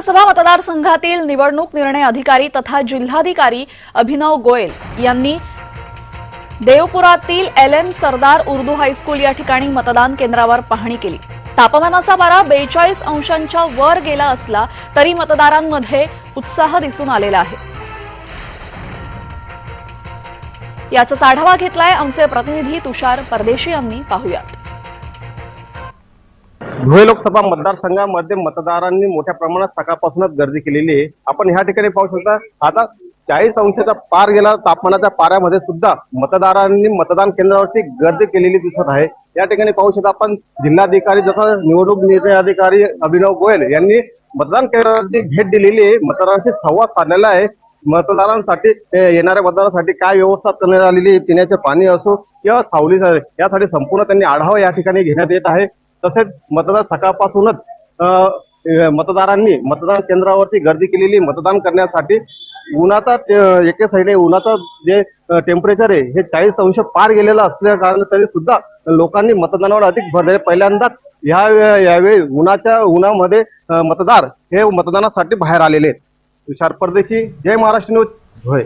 लोकसभा मतदारसंघातील निवडणूक निर्णय अधिकारी तथा जिल्हाधिकारी अभिनव गोयल यांनी देवपुरातील L M Sardar Urdu high school या ठिकाणी मतदान केंद्रावर पाहणी केली. तापमानाचा पारा बेचाळीस अंशांच्या वर गेला असला तरी मतदारांमध्ये उत्साह दिसून आलेला आहे. याचाच आढावा घेतलाय आमचे प्रतिनिधी तुषार परदेशी यांनी. पाहुयात. धुळे लोकसभा मतदारसंघामध्ये मतदारांनी मोठ्या प्रमाणात सकाळपासूनच गर्दी केलेली आहे. आपण ह्या ठिकाणी पाहू शकता आता चाळीस अंशाचा पार गेला तापमानाच्या पाऱ्यामध्ये सुद्धा मतदारांनी मतदान केंद्रावरती गर्दी केलेली दिसत आहे. या ठिकाणी पाहू शकता आपण जिल्हाधिकारी जसं निवडणूक निर्णय अधिकारी अभिनव गोयल यांनी मतदान केंद्रावरती भेट दिलेली आहे. मतदारांशी संवाद साधलेला आहे. मतदारांसाठी येणाऱ्या मतदारांसाठी काय व्यवस्था करण्यात आलेली आहे पिण्याचे पाणी असो किंवा सावली यासाठी संपूर्ण त्यांनी आढावा या ठिकाणी घेण्यात येत आहे. तसेच मतदार सकाळपासूनच मतदारांनी मतदान केंद्रावरती गर्दी केलेली मतदान करण्यासाठी उन्हाचा एके साईडे उन्हाचा जे टेम्परेचर आहे हे चाळीस अंश पार गेलेलं असल्या कारण तरी सुद्धा लोकांनी मतदानावर अधिक भर दिले. पहिल्यांदाच ह्या यावेळी उन्हाच्या उन्हामध्ये मतदार हे मतदानासाठी बाहेर आलेले आहेत. तुषार परदेशी जय महाराष्ट्र न्यूज होय